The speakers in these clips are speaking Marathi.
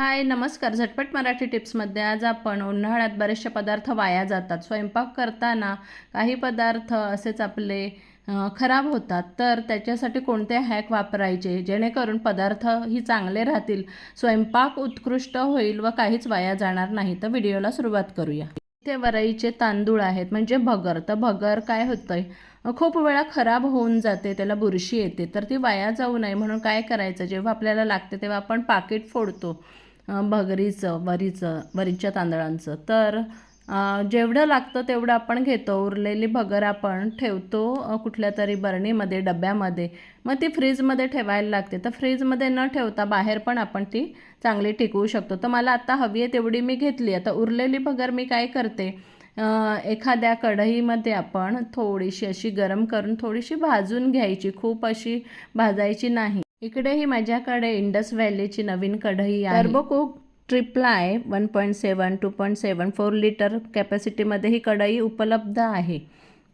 हाय नमस्कार. झटपट मराठी टिप्समध्ये आज आपण उन्हाळ्यात बरेचसे पदार्थ वाया जातात. स्वयंपाक करताना काही पदार्थ असेच आपले खराब होतात. तर त्याच्यासाठी कोणते हॅक वापरायचे? जेणेकरून पदार्थ ही चांगले राहतील स्वयंपाक उत्कृष्ट होईल व काहीच वाया जाणार नाही. तर व्हिडिओला सुरुवात करूया. इथे वरईचे तांदूळ आहेत म्हणजे भगर. तर भगर काय होतंय? खूप वेळा खराब होऊन जाते त्याला बुरशी येते. तर ती वाया जाऊ नये म्हणून काय करायचं? जेव्हा आपल्याला लागते तेव्हा आपण पाकिट फोडतो. भगरीचं वरीचं वरीच्या तांदळांचं. तर जेवढं लागतं तेवढं आपण घेतो. उरलेली भगर आपण ठेवतो कुठल्या तरी बरणीमध्ये डब्यामध्ये. मग ती फ्रीजमध्ये ठेवायला लागते. तर फ्रीजमध्ये न ठेवता बाहेर पण आपण ती चांगली टिकवू शकतो. तर मला आता हवी आहे तेवढी मी घेतली आता उरलेली भगर मी काय करते? एखाद्या कढईमध्ये आपण थोडीशी अशी गरम करून थोडीशी भाजून घ्यायची. खूप अशी भाजायची नाही. इकडेही माझ्याकडे इंडस व्हॅलीची नवीन कढई आहे. Turbo triply one point seven two point seven four litre कॅपॅसिटीमध्ये ही कढई उपलब्ध आहे.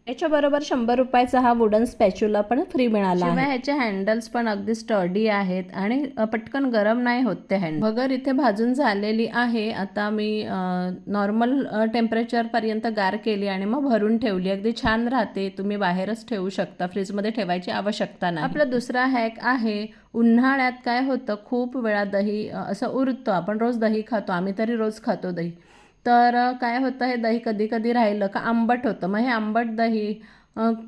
याच्याबरोबर शंभर रुपयाचा हा वुडन स्पॅच्युला पण फ्री मिळाला शिवाय ह्याचे हँडल्स पण अगदी स्टडी आहेत आणि पटकन गरम नाही होत ते हँड भगर इथे भाजून झालेली आहे. आता मी नॉर्मल टेम्परेचरपर्यंत गार केली आणि मग भरून ठेवली. अगदी छान राहते. तुम्ही बाहेरच ठेवू शकता. फ्रीजमध्ये ठेवायची आवश्यकता नाही. आपला दुसरा हॅक आहे उन्हाळ्यात काय होतं? खूप वेळा दही असं उरतं. आपण रोज दही खातो. आम्ही तरी रोज खातो दही. तर काय होतं हे दही कधी कधी राहिलं का आंबट होतं. मग हे आंबट दही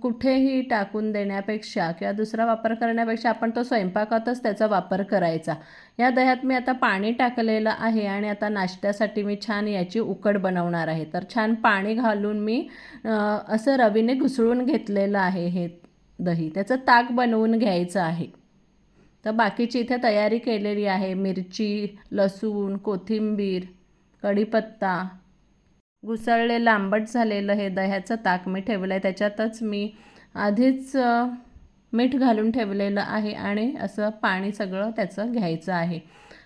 कुठेही टाकून देण्यापेक्षा किंवा दुसरा वापर करण्यापेक्षा आपण तो स्वयंपाकातच त्याचा वापर करायचा. या दह्यात मी आता पाणी टाकलेलं आहे आणि आता नाश्त्यासाठी मी छान याची उकड बनवणार आहे. तर छान पाणी घालून मी असं रवीने घुसळून घेतलेलं आहे हे दही. त्याचं ताक बनवून घ्यायचं आहे. तर बाकीची इथे तयारी केलेली आहे. मिरची लसूण कोथिंबीर कढीपत्ता. घुसळलेलं आंबट झालेलं हे दह्याचं ताक मी ठेवलं आहे त्याच्यातच मी आधीच मीठ घालून ठेवलेलं आहे आणि असं पाणी सगळं त्याचं घ्यायचं आहे.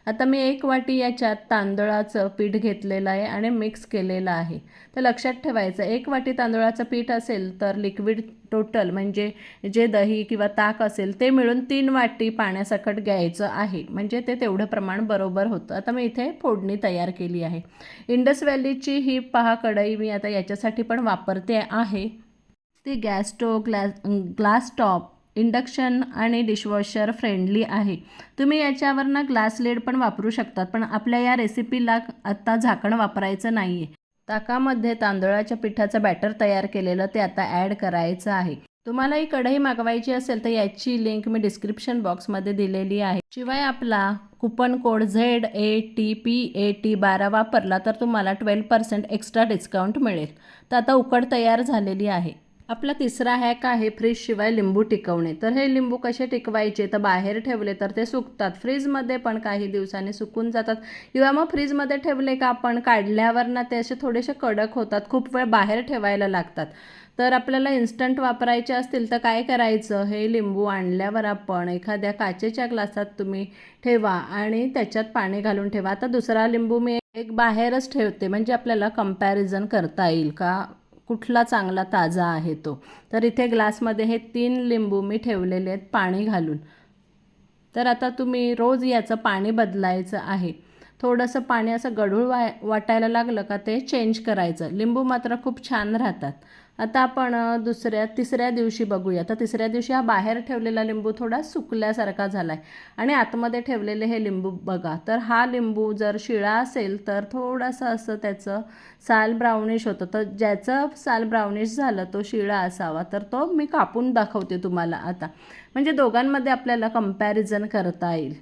आता मी एक वाटी याच्यात तांदळाचं पीठ घेतलेलं आहे आणि मिक्स केलेलं आहे. तर लक्षात ठेवायचं एक वाटी तांदळाचं पीठ असेल तर लिक्विड टोटल म्हणजे जे दही किंवा ताक असेल ते मिळून तीन वाटी पाण्यासकट घ्यायचं आहे. म्हणजे ते तेवढं प्रमाण बरोबर होतं. आता मी इथे फोडणी तयार केली आहे. इंडस व्हॅलीची ही पहा कढई मी आता याच्यासाठी पण वापरते आहे. ती gas stove glass glass top induction आणि डिशवॉशर फ्रेंडली आहे. तुम्ही याच्यावर ना ग्लास लेड पण वापरू शकतात पण आपल्या या रेसिपीला आत्ता झाकण वापरायचं नाही आहे ताकामध्ये तांदळाच्या पिठाचं बॅटर तयार केलेलं ते आता ॲड करायचं आहे. तुम्हाला ही कढई मागवायची असेल तर याची लिंक मी डिस्क्रिप्शन बॉक्समध्ये दिलेली आहे. शिवाय आपला coupon code Z A T P A T बारा वापरला तर तुम्हाला ट्वेल्व पर्सेंट एक्स्ट्रा डिस्काउंट मिळेल. तर आता उकड तयार झालेली आहे. आपला तिसरा हॅक आहे फ्रीजशिवाय लिंबू टिकवणे. तर हे लिंबू कसे टिकवायचे? तर बाहेर ठेवले तर ते सुकतात. फ्रीजमध्ये पण काही दिवसांनी सुकून जातात. किंवा मग फ्रीजमध्ये ठेवले का आपण काढल्यावर ना ते असे थोडेसे कडक होतात. खूप वेळ बाहेर ठेवायला लागतात. तर आपल्याला इन्स्टंट वापरायचे असतील तर काय करायचं? हे लिंबू आणल्यावर आपण एखाद्या काचेच्या ग्लासात तुम्ही ठेवा आणि त्याच्यात पाणी घालून ठेवा. आता दुसरा लिंबू मी एक बाहेरच ठेवते. म्हणजे आपल्याला कंपॅरिझन करता येईल का? कुठला चांगला ताजा आहे तो. तर इथे ग्लासमध्ये हे तीन लिंबू मी ठेवलेले आहेत पाणी घालून. तर आता तुम्ही रोज याचं पाणी बदलायचं आहे. थोडंसं पाणी असं गढूळ वा वाटायला लागलं का ते चेंज करायचं. लिंबू मात्र खूप छान राहतात. आता आपण दुसऱ्या तिसऱ्या दिवशी बघूया. तर तिसऱ्या दिवशी हा बाहेर ठेवलेला लिंबू थोडा सुकल्यासारखा झाला आहे आणि आतमध्ये ठेवलेले हे लिंबू बघा. तर हा लिंबू जर शिळा असेल तर थोडंसं असं त्याचं साल ब्राउनिश होतं. तर ज्याचं साल ब्राउनिश झालं तो शिळा असावा. तर तो मी कापून दाखवते तुम्हाला आता. म्हणजे दोघांमध्ये आपल्याला कंपॅरिझन करता येईल.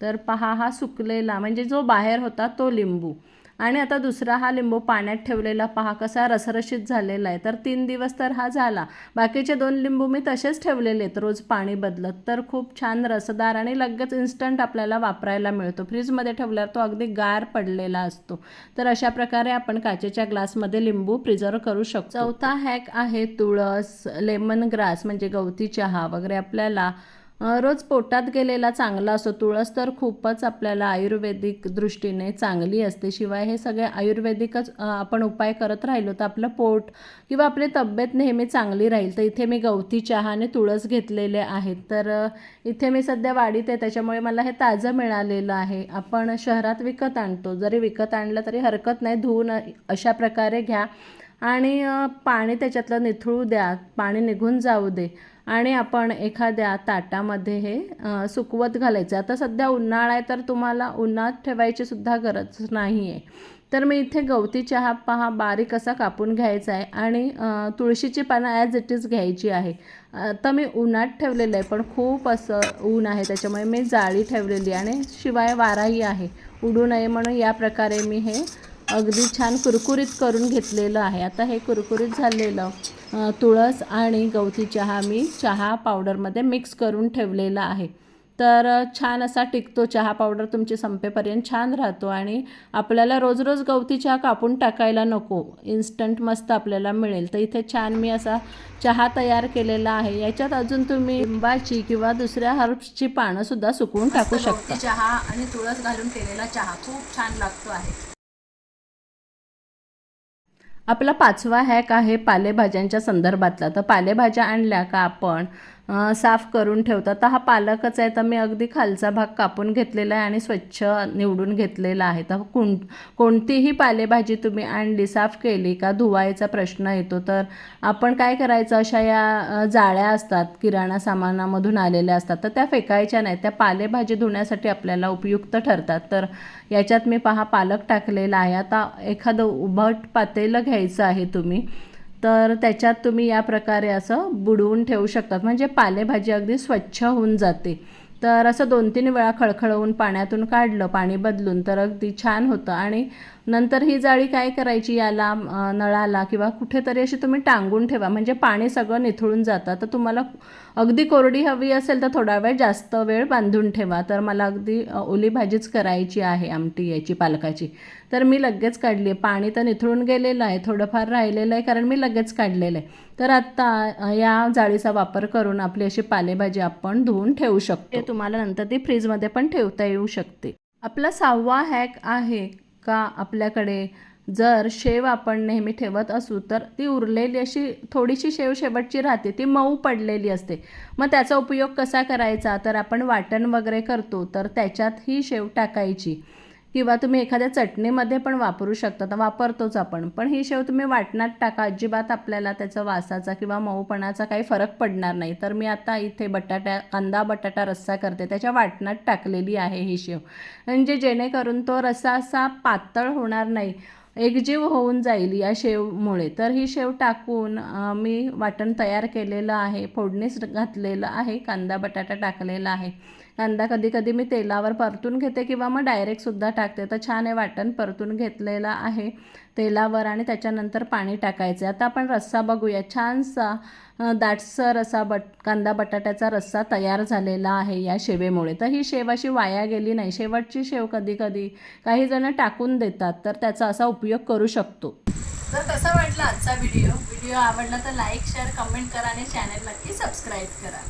तर पहा हा सुकलेला म्हणजे जो बाहेर होता तो लिंबू. आणि आता दुसरा हा लिंबू पाण्यात ठेवलेला पहा कसा रसरशीत झालेला आहे. तर तीन दिवस तर हा झाला. बाकीचे दोन लिंबू मी तसेच ठेवलेले आहेत रोज पाणी बदलत. तर खूप छान रसदार आणि लगेच इन्स्टंट आपल्याला वापरायला मिळतो. फ्रीजमध्ये ठेवल्यावर तो अगदी गार पडलेला असतो. तर अशा प्रकारे आपण काचेच्या ग्लासमध्ये लिंबू प्रिझर्व करू शकतो. चौथा हॅक आहे तुळस लेमन ग्रास म्हणजे गवती चहा वगैरे आपल्याला रोज पोटात गेलेला चांगला असतो तुळस तर खूपच आपल्याला आयुर्वेदिक दृष्टीने चांगली असते. शिवाय हे सगळे आयुर्वेदिकच आपण उपाय करत राहिलो तर आपलं पोट किंवा आपली तब्येत नेहमी चांगली राहील. तर इथे मी गवती चहा आणि तुळस घेतलेले आहेत. तर इथे मी सध्या वाढीत आहे त्याच्यामुळे मला हे ताजं मिळालेलं आहे. आपण शहरात विकत आणतो. जरी विकत आणलं तरी हरकत नाही धुवून अशा प्रकारे घ्या. आणि पाणी त्याच्यातलं निथळू द्या. पाणी निघून जाऊ दे. आणि आपण एखाद्या ताटामध्ये हे सुकवत घालायचं. आता सध्या उन्हाळा आहे तर तुम्हाला उन्हात ठेवायची सुद्धा गरज नाही आहे तर मी इथे गवती चहा पहा बारीक असा कापून घ्यायचा आहे आणि तुळशीची पानं ॲज इट इज घ्यायची आहे. आता मी उन्हात ठेवलेलं आहे पण खूप असं ऊन आहे त्याच्यामुळे मी जाळी ठेवलेली आणि शिवाय वाराही आहे. उडू नये म्हणून या प्रकारे मी हे अगदी छान कुरकुरीत करून घेतलेलं आहे. आता हे कुरकुरीत झालेलं तुळस आणि गवती चहा मी चहा पावडरमध्ये मिक्स करून ठेवलेला आहे. तर छान असा टिकतो चहा पावडर तुमची संपेपर्यंत छान राहतो आणि आपल्याला रोज रोज गवती चहा कापून टाकायला नको. इन्स्टंट मस्त आपल्याला मिळेल. तर इथे छान मी असा चहा तयार केलेला आहे. याच्यात अजून तुम्ही लिंबाची किंवा दुसऱ्या हर्ब्सची पानंसुद्धा सुकवून टाकू शकता. चहा आणि तुळस घालून केलेला चहा खूप छान लागतो आहे. आपला पाचवा हॅक आहे पालेभाज्यांच्या संदर्भातला. तर पालेभाज्या आणल्या का आपण? साफ करून ठेवतात. तर हा पालकच आहे. तर मी अगदी खालचा भाग कापून घेतलेला आहे आणि स्वच्छ निवडून घेतलेला आहे. तर कोण कोणतीही पालेभाजी तुम्ही आणली साफ केली का धुवायचा प्रश्न येतो. तर आपण काय करायचं? अशा या जाळ्या असतात किराणा सामानामधून आलेल्या असतात. तर त्या फेकायच्या नाही त्या पालेभाजी धुण्यासाठी आपल्याला उपयुक्त ठरतात. तर याच्यात मी पहा पालक टाकलेला आहे. आता एखादं उभट पातेलं घ्यायचं आहे तुम्ही. तर त्याच्यात तुम्ही या प्रकारे असं बुडवून ठेवू शकतात. म्हणजे पालेभाजी अगदी स्वच्छ होऊन जाते. तर असं दोन तीन वेळा खळखळवून पाण्यातून काढलं पाणी बदलून तर अगदी छान होतं. आणि नंतर ही जाळी काय करायची याला नळाला किंवा कुठेतरी अशी तुम्ही टांगून ठेवा. म्हणजे पाणी सगळं निथळून जातं. तर तुम्हाला अगदी कोरडी हवी असेल तर थोडा वेळ जास्त वेळ बांधून ठेवा. तर मला अगदी ओली भाजीच करायची आहे आमटी याची पालकाची. तर मी लगेच काढली. आहे पाणी तर निथळून गेलेलं आहे. थोडंफार राहिलेलं आहे कारण मी लगेच काढलेलं आहे. तर आत्ता या जाळीचा वापर करून आपली अशी पालेभाजी आपण धुवून ठेवू शकतो. तुम्हाला नंतर ती फ्रीजमध्ये पण ठेवता येऊ शकते. आपला सहावा हॅक आहे का आपल्याकडे? जर शेव आपण नेहमी ठेवत असू तर ती उरलेली अशी थोडीशी शेव शेवटची राहते ती मऊ पडलेली असते. मग त्याचा उपयोग कसा करायचा? तर आपण वाटण वगैरे करतो तर त्याच्यात ही शेव टाकायची. किंवा तुम्ही एखाद्या चटणीमध्ये पण वापरू शकता तर वापरतोच आपण. पण ही शेव तुम्ही वाटणात टाका अजिबात आपल्याला त्याचा वासाचा किंवा मऊपणाचा काही फरक पडणार नाही. तर मी आता इथे बटाट्या कांदा बटाटा रस्सा करते. त्याच्या वाटणात टाकलेली आहे ही शेव म्हणजे जेणेकरून तो रस्सा असा पातळ होणार नाही एकजीव होऊन जाईल या शेवमुळे. तर ही शेव टाकून मी वाटण तयार केलेलं आहे फोडणीस घातलेलं आहे कांदा बटाटा टाकलेला आहे. कांदा कधी कधी मी तेलावर परतून घेते किंवा मग डायरेक्टसुद्धा टाकते. तर छान हे वाटण परतून घेतलेलं आहे तेलावर आणि त्याच्यानंतर पाणी टाकायचं. आता आपण रस्सा बघूया. छानसा दाटसर असा बट कांदा बटाट्याचा रस्सा तयार झालेला आहे या शेवेमुळे. तर ही शेव अशी वाया गेली नाही. शेवटची शेव कधी कधी काही जण टाकून देतात तर त्याचा असा उपयोग करू शकतो. तर कसा वाटला आजचा व्हिडिओ? व्हिडिओ आवडला तर लाईक शेअर कमेंट करा आणि चॅनल नक्की सबस्क्राईब करा.